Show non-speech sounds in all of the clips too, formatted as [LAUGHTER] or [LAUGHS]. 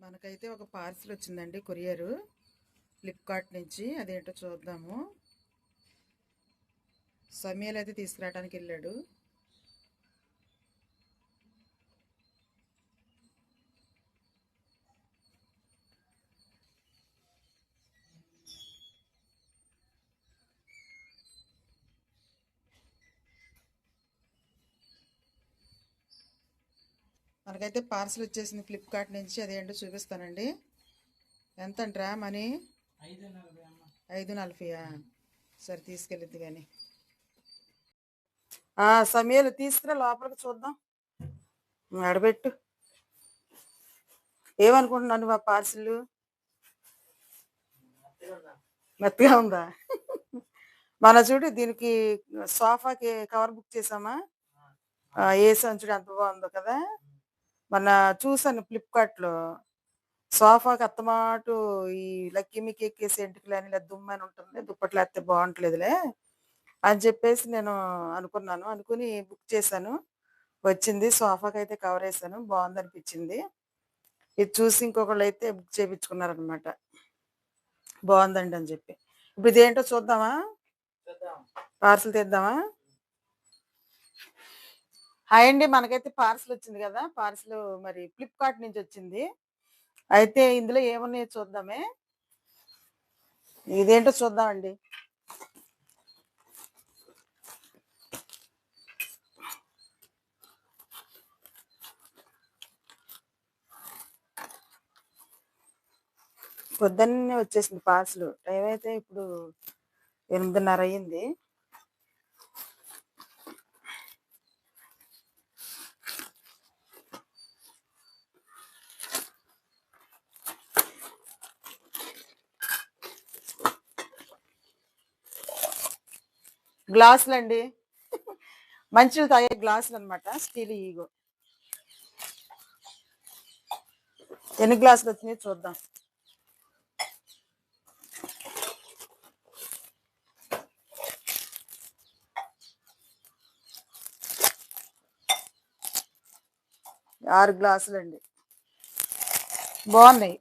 మనకైతే ఒక పార్సిల్ వచ్చిందండి కొరియరు. ఫ్లిప్కార్ట్ నుంచి. అదేంటో చూద్దాము. సమయాలు అయితే తీసుకురావడానికి వెళ్ళాడు. మనకైతే పార్సిల్ వచ్చేసింది ఫ్లిప్కార్ట్ నుంచి అదేంటో చూపిస్తానండి. ఎంత అంట్రా మనీ? ఐదు నలభై నలభైయా? సరే తీసుకెళ్ళిద్ది కానీ. సమయాలు తీసుకురా లోపలికి చూద్దాం. అడబెట్టు ఏమనుకుంటున్నాను మా పార్సిల్? మెత్తగా ఉందా? మన చూడు దీనికి సోఫాకి కవర్ బుక్ చేసామా? ఏ సంచుడు ఎంత బాగుందో కదా? మన చూసాను ఫ్లిప్కార్ట్లో సోఫాకి అత్తమాటు ఈ లక్కీ మికి ఎక్కేసి ఎంటికలు అని లేదా దుమ్ము అని ఉంటుంది దుప్పట్లు వేస్తే బాగుంటలేదులే అని చెప్పేసి నేను అనుకున్నాను. అనుకుని బుక్ చేశాను. వచ్చింది. సోఫాకి అయితే కవర్ వేసాను బాగుంది అనిపించింది ఇది చూసి ఇంకొకళ్ళు అయితే బుక్ చేయించుకున్నారనమాట బాగుందండి అని చెప్పి. ఇప్పుడు ఇదేంటో చూద్దామా? చూద్దాం. పార్సల్ తెద్దామా? హాయ్ అండి మనకైతే పార్సల్ వచ్చింది కదా! పార్సల్ మరి ఫ్లిప్కార్ట్ నుంచి వచ్చింది. అయితే ఇందులో ఏమున్నాయో చూద్దామే. ఇదేంటో చూద్దామండి. పొద్దున్నే వచ్చేసింది పార్సల్. టైం అయితే ఇప్పుడు ఎనిమిదిన్నర అయ్యింది గ్లాసులు అండి మంచిలు తాగే గ్లాసులు అనమాట స్టీల్ ఈగో. ఎన్ని గ్లాసులు వచ్చినాయి చూద్దాం. ఆరు గ్లాసులు అండి బాగున్నాయి.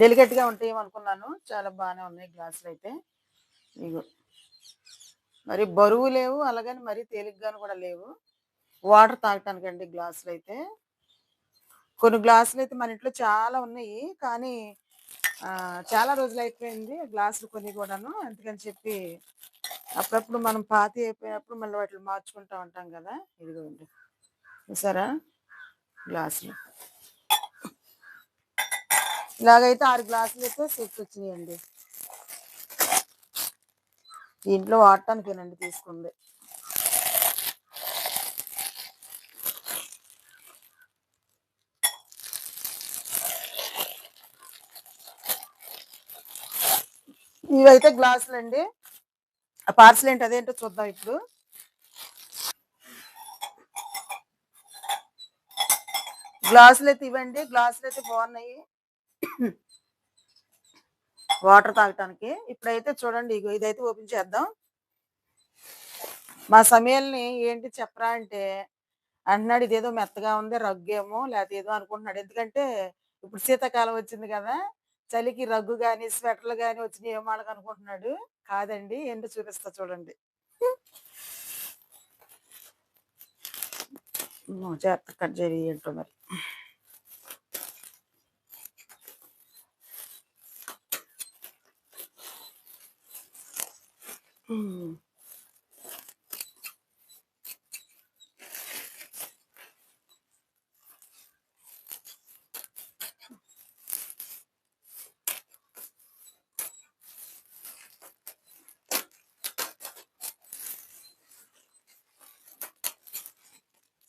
డెలికెట్గా ఉంటాయి అనుకున్నాను. చాలా బాగానే ఉన్నాయి గ్లాసులు అయితే ఇగో. మరి బరువు లేవు అలాగని మరి తేలిగ్గాను కూడా లేవు. వాటర్ తాగటానికి అండి గ్లాసులు అయితే కొన్ని గ్లాసులు అయితే మన ఇంట్లో చాలా ఉన్నాయి కానీ చాలా రోజులు అయిపోయింది గ్లాసులు కొన్ని కూడాను. అందుకని చెప్పి అప్పుడప్పుడు మనం పాతి అయిపోయినప్పుడు మళ్ళీ వాటిని మార్చుకుంటా ఉంటాం కదా. ఇదిగోండి. చూసారా? గ్లాసులు. ఇలాగైతే ఆరు గ్లాసులు అయితే సెట్ వచ్చినాయండి. దీంట్లో వాడటానికేనండి తీసుకుంది. ఇవైతే గ్లాసులు అండి ఆ పార్సల్ ఏంటి అదేంటో చూద్దాం ఇప్పుడు. గ్లాసులు అయితే ఇవ్వండి గ్లాసులు అయితే బాగున్నాయి. వాటర్ తాగటానికి. ఇప్పుడైతే చూడండి ఇగో ఇదైతే ఓపెన్ చేద్దాం. మా సమయాల్ని ఏంటి చెప్పరా అంటే అంటున్నాడు ఇదేదో మెత్తగా ఉంది రగ్గేమో లేకపోతే ఏదో అనుకుంటున్నాడు. ఎందుకంటే ఇప్పుడు శీతాకాలం వచ్చింది కదా చలికి రగ్గు కానీ స్వెటర్లు కానీ వచ్చినాయి ఏమో వాళ్ళకి అనుకుంటున్నాడు? కాదండి ఏంటో చూపిస్తా చూడండి. అమ్మో, జాగ్రత్త కట్ చేయి ఏంటో మరి.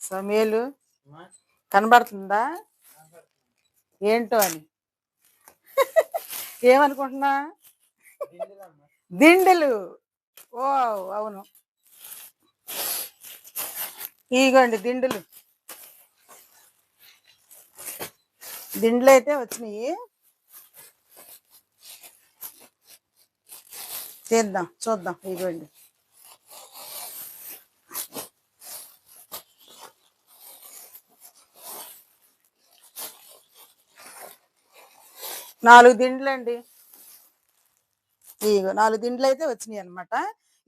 సమేలు అమ్మా కనబడుతుందా? ఏంటో అని. [LAUGHS] ఏమనుకుంటున్నా? దిండులు. ఓ అవును. ఇగోండి దిండులు. దిండ్లు అయితే వచ్చినాయి. తీద్దాం చూద్దాం ఇగోండి. నాలుగు దిండ్లు అండి ఇగో నాలుగు దిండ్లు అయితే వచ్చినాయి అనమాట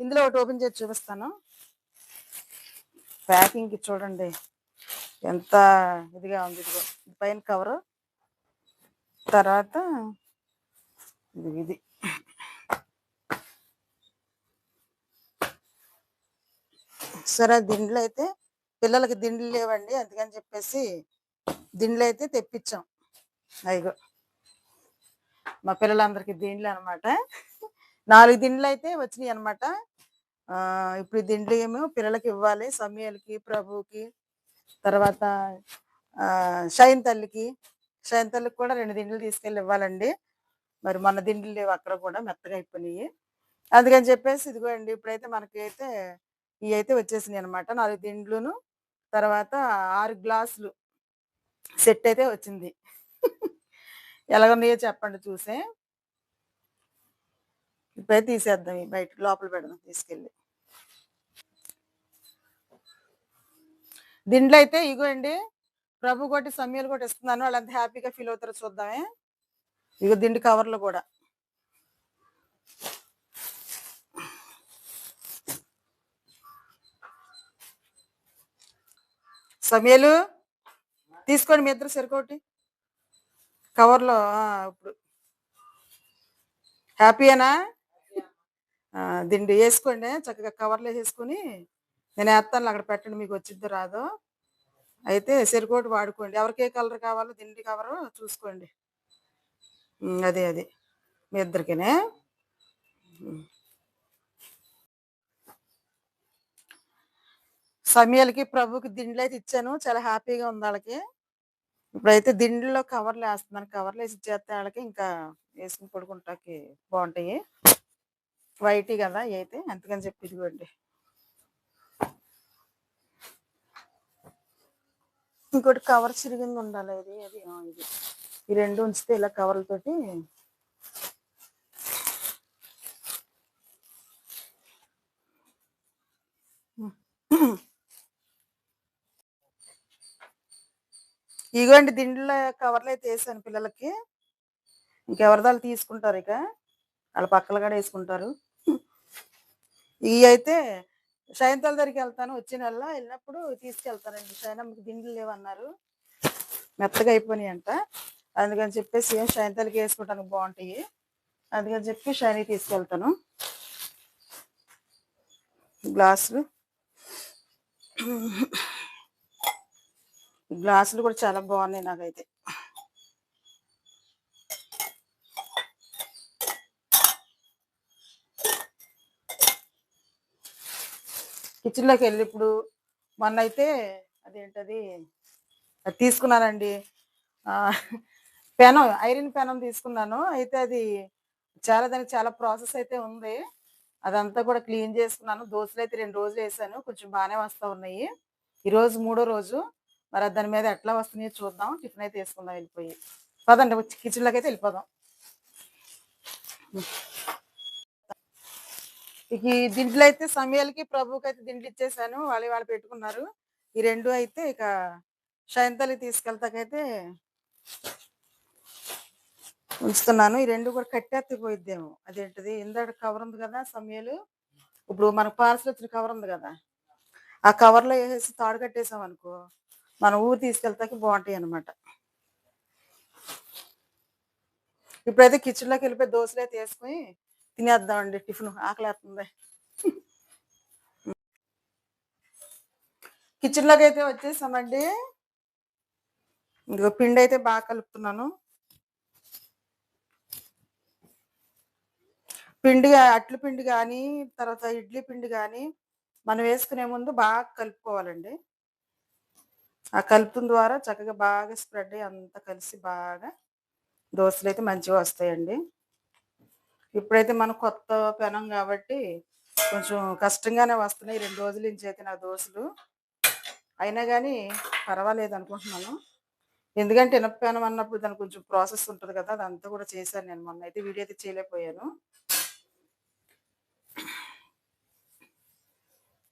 ఇందులో ఒకటి ఓపెన్ చేసి చూపిస్తాను. ప్యాకింగ్ చూడండి. ఎంత ఇదిగా ఉంది ఇదిగో. ఇది పైన కవరు తర్వాత ఇది ఇది. సరే దిండ్లు అయితే పిల్లలకి దిండ్లు లేవండి అందుకని చెప్పేసి దిండ్లు అయితే తెప్పించాం. అయ్యో. మా పిల్లలందరికీ దిండ్లు అనమాట నాలుగు దిండ్లు అయితే వచ్చినాయి అనమాట ఇప్పుడు ఈ దిండ్లు ఏమో పిల్లలకి ఇవ్వాలి సమయాలకి ప్రభుకి తర్వాత షైన్ తల్లికి. షైన్ తల్లికి కూడా రెండు దిండ్లు తీసుకెళ్ళి ఇవ్వాలండి. మరి మన దిండ్లు లేవు అక్కడ కూడా మెత్తగా అయిపోయినాయి. అందుకని చెప్పేసి ఇదిగోండి ఇప్పుడైతే మనకి అయితే ఇవి అయితే వచ్చేసినాయి అనమాట నాలుగు దిండ్లును తర్వాత ఆరు గ్లాసులు సెట్ అయితే వచ్చింది. ఎలాగున్నాయో చెప్పండి చూసే. ఇప్పుడైతే తీసేద్దాం బయట లోపల పెడదాం తీసుకెళ్ళి. దిండ్లు అయితే ఇగోండి ప్రభు కొట్టి సమయాలు కూడా ఇస్తున్నాను. వాళ్ళు హ్యాపీగా ఫీల్ అవుతారో చూద్దామే. ఇగో దిండి కవర్లు కూడా. సమయాలు తీసుకోండి మీ ఇద్దరు సరికోటి కవర్లో ఇప్పుడు. హ్యాపీయేనా? దిండి వేసుకోండి చక్కగా కవర్లో వేసుకొని నేను వేస్తాను అక్కడ పెట్టండి మీకు వచ్చిద్దో రాదో. అయితే సెరికోటి వాడుకోండి. ఎవరికి ఏ కలర్ కావాలో దిండి కవరు చూసుకోండి. అదే అదే. మీ ఇద్దరికినే? సమయాలకి ప్రభుకి దిండ్లు అయితే ఇచ్చాను. చాలా హ్యాపీగా ఉంది వాళ్ళకి ఇప్పుడైతే దిండ్లో కవర్లు వేస్తున్నాను. కవర్లు వేసి ఇచ్చేస్తే వాళ్ళకి ఇంకా వేసుకుని పడుకుంటాకి బాగుంటాయి. వైట్ కదా అయితే. అందుకని చెప్పి ఇదిగోండి. ఇంకోటి కవర్ చిరిగింది ఉండాలి ఇది? అది ఇది. ఈ రెండు ఉంచితే ఇలా కవర్లతోటి ఇగోండి దిండ్ల కవర్లు అయితే వేసాను పిల్లలకి. ఇంకెవరిదాలు తీసుకుంటారు ఇక. వాళ్ళ పక్కల కూడా వేసుకుంటారు. ఇవి అయితే సాయంత్రాల దగ్గరికి వెళ్తాను. వచ్చే నెల వెళ్ళినప్పుడు తీసుకెళ్తానండి శయనమ్మకి దిండులు లేవన్నారు. మెత్తగా అయిపోయినాయి అంట అందుకని చెప్పేసి ఏం శయంతలకి వేసుకోవడానికి బాగుంటాయి. అందుకని చెప్పి షైనీ తీసుకెళ్తాను. గ్లాసులు. గ్లాసులు కూడా చాలా బాగున్నాయి నాకైతే. కిచెన్లోకి వెళ్ళి ఇప్పుడు మొన్న అయితే అదేంటది? అది తీసుకున్నానండి. పెనం ఐరన్ పెనం తీసుకున్నాను. అయితే అది చాలా దానికి చాలా ప్రాసెస్ అయితే ఉంది. అదంతా కూడా క్లీన్ చేసుకున్నాను. దోశలు అయితే రెండు రోజులు వేసాను. కొంచెం బాగానే వస్తూ ఉన్నాయి. ఈరోజు మూడో రోజు. మరి దాని మీద ఎట్లా వస్తున్నాయో చూద్దాం. టిఫిన్ అయితే వేసుకుందాం వెళ్ళిపోయి. పదండి కిచెన్లోకి అయితే వెళ్ళిపోదాం. ఇక ఈ దిండ్లు అయితే సమయాలకి ప్రభుకి అయితే దిండ్లు ఇచ్చేసాను. వాళ్ళు వాళ్ళు పెట్టుకున్నారు. ఈ రెండు అయితే ఇక శయంతలి తీసుకెళ్తాకైతే ఉంచుతున్నాను. ఈ రెండు కూడా కట్టేస్తే పోయిద్దేమో. అదేంటిది? ఇందాక కవర్ ఉంది కదా సమయాలు. ఇప్పుడు మనకు పార్సల్ వచ్చిన కవర్ ఉంది కదా. ఆ కవర్లో వేసేసి తాడు కట్టేసాం అనుకో మన ఊరు తీసుకెళ్తాకి బాగుంటాయి అనమాట ఇప్పుడైతే కిచెన్లోకి వెళ్ళిపోయి దోశలు అయితే వేసుకుని తినేద్దామండి టిఫిన్ ఆకలేస్తుంది కిచెన్లోకి అయితే వచ్చేసామండి. ఇదిగో పిండి అయితే బాగా కలుపుతున్నాను. పిండి అట్ల పిండి కానీ తర్వాత ఇడ్లీ పిండి కానీ మనం వేసుకునే ముందు బాగా కలుపుకోవాలండి. ఆ కలుపుతున్న ద్వారా చక్కగా బాగా స్ప్రెడ్ అయ్యి అంతా కలిసి బాగా దోశలు అయితే మంచిగా వస్తాయండి. ఇప్పుడైతే మనం కొత్త పెనం కాబట్టి కొంచెం కష్టంగానే వస్తున్నాయి. రెండు రోజుల నుంచి అయితే నా దోశలు. అయినా కానీ పర్వాలేదు అనుకుంటున్నాను. ఎందుకంటే ఇనప పెనం అన్నప్పుడు దానికి కొంచెం ప్రాసెస్ ఉంటుంది కదా అదంతా కూడా చేశాను నేను మొన్న అయితే వీడియో అయితే చేయలేకపోయాను.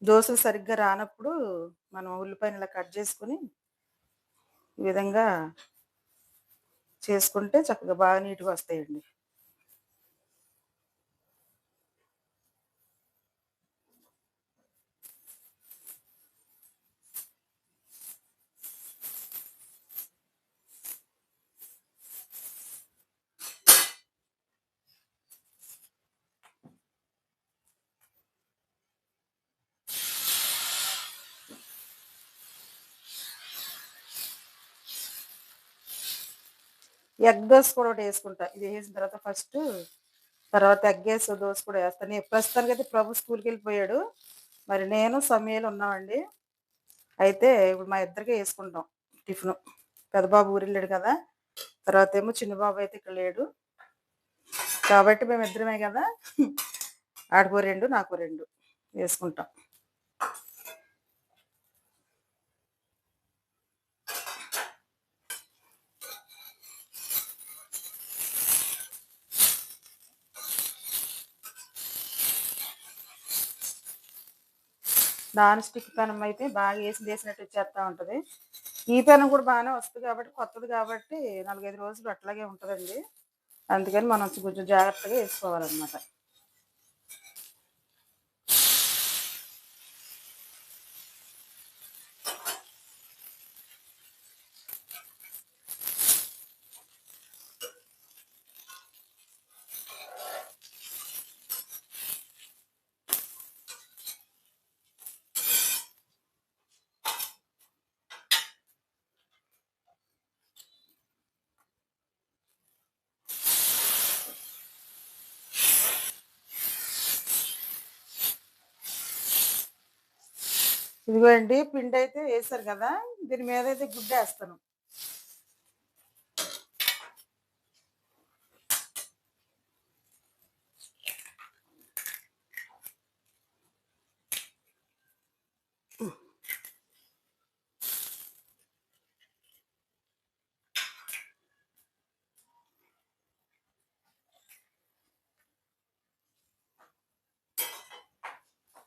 దోశలు సరిగ్గా రానప్పుడు మనం ఉల్లిపాయలు ఇలా కట్ చేసుకుని ఈ విధంగా చేసుకుంటే చక్కగా బాగా నీట్గా వస్తాయండి. ఎగ్ దోశ కూడా ఒకటి వేసుకుంటా. ఇది వేసిన తర్వాత ఫస్ట్ తర్వాత ఎగ్ వేసి దోశ కూడా వేస్తాను నేను ప్రస్తుతానికి అయితే ప్రభు స్కూల్కి వెళ్ళిపోయాడు. మరి నేను సమయాలు ఉన్నామండి. అయితే ఇప్పుడు మా ఇద్దరికి వేసుకుంటాం టిఫిన్. పెద్దబాబు ఊరు వెళ్ళాడు కదా. తర్వాత ఏమో చిన్నబాబు అయితే ఇక్కడ లేడు. కాబట్టి మేము ఇద్దరమే కదా. ఆడికో రెండు నాకు రెండు వేసుకుంటాం. నాన్ స్టిక్ పెనం అయితే బాగా వేసి వేసినట్టు వచ్చేస్తూ ఉంటుంది. ఈ పెనం కూడా బాగానే వస్తుంది కాబట్టి కొత్తది కాబట్టి నాలుగైదు రోజులు అట్లాగే ఉంటుందండి. అందుకని మనం కొంచెం జాగ్రత్తగా వేసుకోవాలన్నమాట. ఇదిగో అండి పిండి అయితే వేసారు కదా దీని మీద అయితే గుడ్డ వేస్తాను.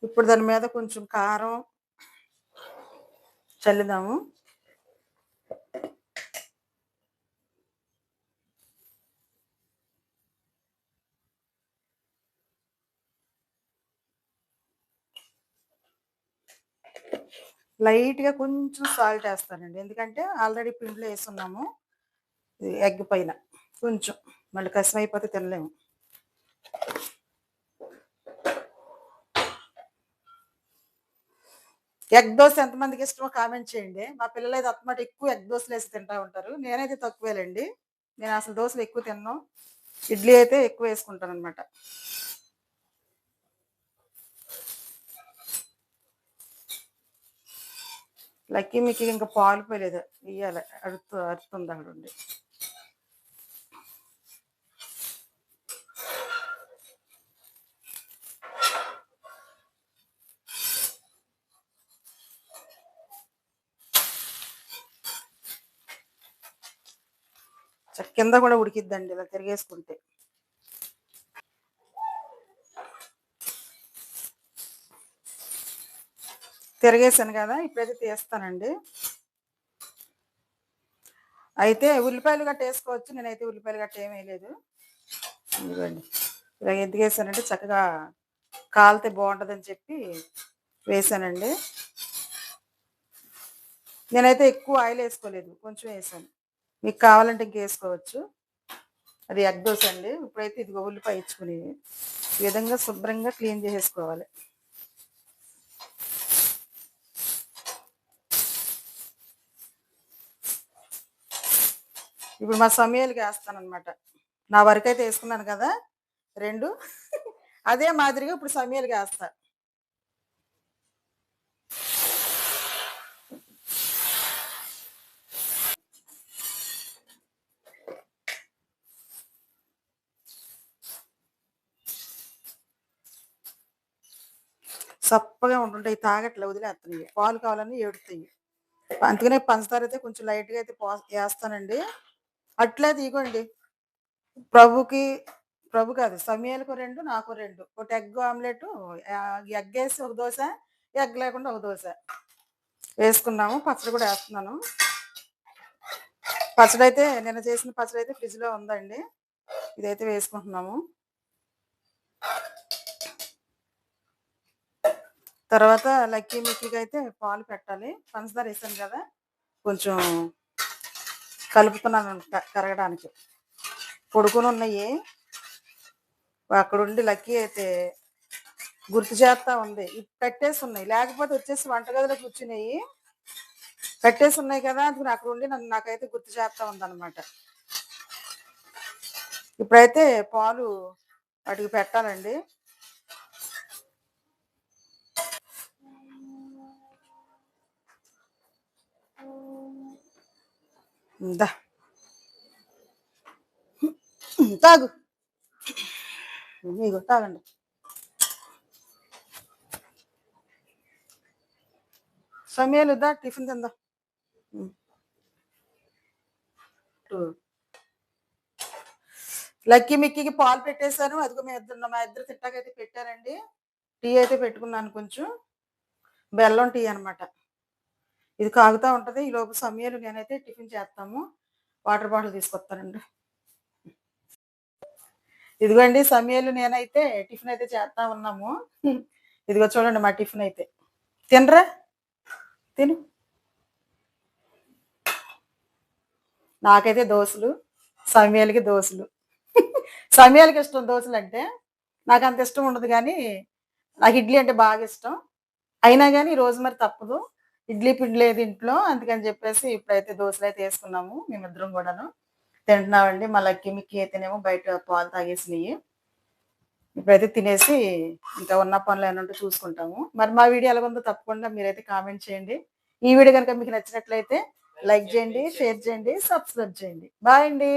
ఇప్పుడు దాని మీద కొంచెం కారం చల్లుదాము. లైట్గా కొంచెం సాల్ట్ వేస్తానండి. ఎందుకంటే ఆల్రెడీ పిండిలో వేసున్నాము. ఎగ్ పైన. కొంచెం. మళ్ళీ కసం అయిపోతే తినలేము. ఎగ్ దోశ ఎంతమందికి ఇష్టమో కామెంట్ చేయండి. మా పిల్లలు అయితే అత్తమాట ఎక్కువ ఎగ్ దోశలు వేసి తింటా ఉంటారు. నేనైతే తక్కువేలండి. నేను అసలు దోశలు ఎక్కువ తిన్నాను ఇడ్లీ అయితే ఎక్కువ వేసుకుంటాను అనమాట లక్కీ మీకు ఇంకా పాలు పోయలేదు. ఇయ్యాలి. అడుతు అరుతుంది అక్కడ ఉండి. కింద కూడా ఉడికిద్దండి ఇలా తిరిగేసుకుంటే. తిరిగేసాను కదా ఇప్పుడైతే తీస్తానండి. అయితే ఉల్లిపాయలు గట్ట వేసుకోవచ్చు నేనైతే ఉల్లిపాయలు గట్ట ఏమీ వేయలేదు. ఇదిగోండి ఇలా ఎందుకు వేసానంటే చక్కగా కాలితే బాగుంటుందని చెప్పి వేసానండి. నేనైతే ఎక్కువ ఆయిల్ వేసుకోలేదు కొంచెం వేసాను. మీకు కావాలంటే ఇంక వేసుకోవచ్చు అది ఎగ్ దోశ అండి. ఇప్పుడైతే ఇది ఉల్లిపాయ ఇచ్చుకుని ఈ విధంగా శుభ్రంగా క్లీన్ చేసేసుకోవాలి. ఇప్పుడు మా సమయాలకి వేస్తాను అనమాట నా వరకు అయితే వేసుకున్నాను కదా రెండు. [LAUGHS] అదే మాదిరిగా ఇప్పుడు సమయాలకి వేస్తా సప్పగా ఉంటుంటాయి తాగట్లే వదిలేస్తున్నాయి పాలు కావాలని ఏడుతాయి అందుకనే పంచదార అయితే కొంచెం లైట్గా అయితే పో వేస్తానండి అట్లే తీగోండి ప్రభుకి ప్రభు కాదు సమయాలకు రెండు నాకు రెండు. ఒకటి ఎగ్ ఆమ్లెట్ ఎగ్ వేసి ఒక దోశ ఎగ్ లేకుండా ఒక దోశ వేసుకున్నాము. పచ్చడి కూడా వేస్తున్నాను. పచ్చడి అయితే నిన్న చేసిన పచ్చడి అయితే ఫ్రిడ్జ్లో ఉందండి. ఇదైతే వేసుకుంటున్నాము. తర్వాత లక్కీ మిక్కీకి అయితే పాలు పెట్టాలి. పంచదార వేసాను కదా కొంచెం కలుపుతున్నాను కరగడానికి. పొడుకుని ఉన్నాయి. అక్కడుండి లక్కీ అయితే గుర్తు చేస్తా ఉంది. ఇవి పెట్టేసి ఉన్నాయి లేకపోతే వచ్చేసి వంటగదిలో కూర్చున్నాయి పెట్టేసి ఉన్నాయి కదా అందుకని అక్కడ ఉండి నన్ను నాకైతే గుర్తు చేస్తా ఉందన్నమాట. ఇప్పుడైతే పాలు వాటికి పెట్టాలండి. ఇందా తాగు. ఇగో తాగండి. సమయాలు టిఫిన్ తిందా. లక్కీ మిక్కీకి పాలు పెట్టేశాను. అదిగో మీ ఇద్దరు మా ఇద్దరు తిట్టాకైతే పెట్టారండి. టీ అయితే పెట్టుకున్నాను కొంచెం. బెల్లం టీ అన్నమాట. ఇది కాగుతా ఉంటుంది. ఈ లోపు సమయాలు నేనైతే టిఫిన్ చేస్తాము. వాటర్ బాటిల్ తీసుకొస్తానండి. ఇదిగోండి సమయాలు నేనైతే టిఫిన్ అయితే చేస్తా ఉన్నాము. ఇదిగో చూడండి మా టిఫిన్ అయితే. తినరా? తిను. నాకైతే దోశలు సమయాలకి దోశలు. సమయాలకి ఇష్టం దోశలు అంటే నాకు అంత ఇష్టం ఉండదు కానీ నాకు ఇడ్లీ అంటే బాగా ఇష్టం. అయినా కానీ రోజు మరి తప్పదు. ఇడ్లీ పిండి లేదు ఇంట్లో అందుకని చెప్పేసి ఇప్పుడైతే దోశలు అయితే వేసుకున్నాము మేమిద్దరం కూడాను. తింటున్నామండి. మా లక్కీ మిక్కీ అయితేనేమో బయట పాలు తాగేసినాయి. ఇప్పుడైతే తినేసి ఇంకా ఉన్న పనులు ఏమైనా ఉంటే చూసుకుంటాము. మరి మా వీడియో ఎలా ఉందో తప్పకుండా మీరైతే కామెంట్ చేయండి. ఈ వీడియో కనుక మీకు నచ్చినట్లయితే లైక్ చేయండి షేర్ చేయండి సబ్స్క్రైబ్ చేయండి. బాయ్ అండి.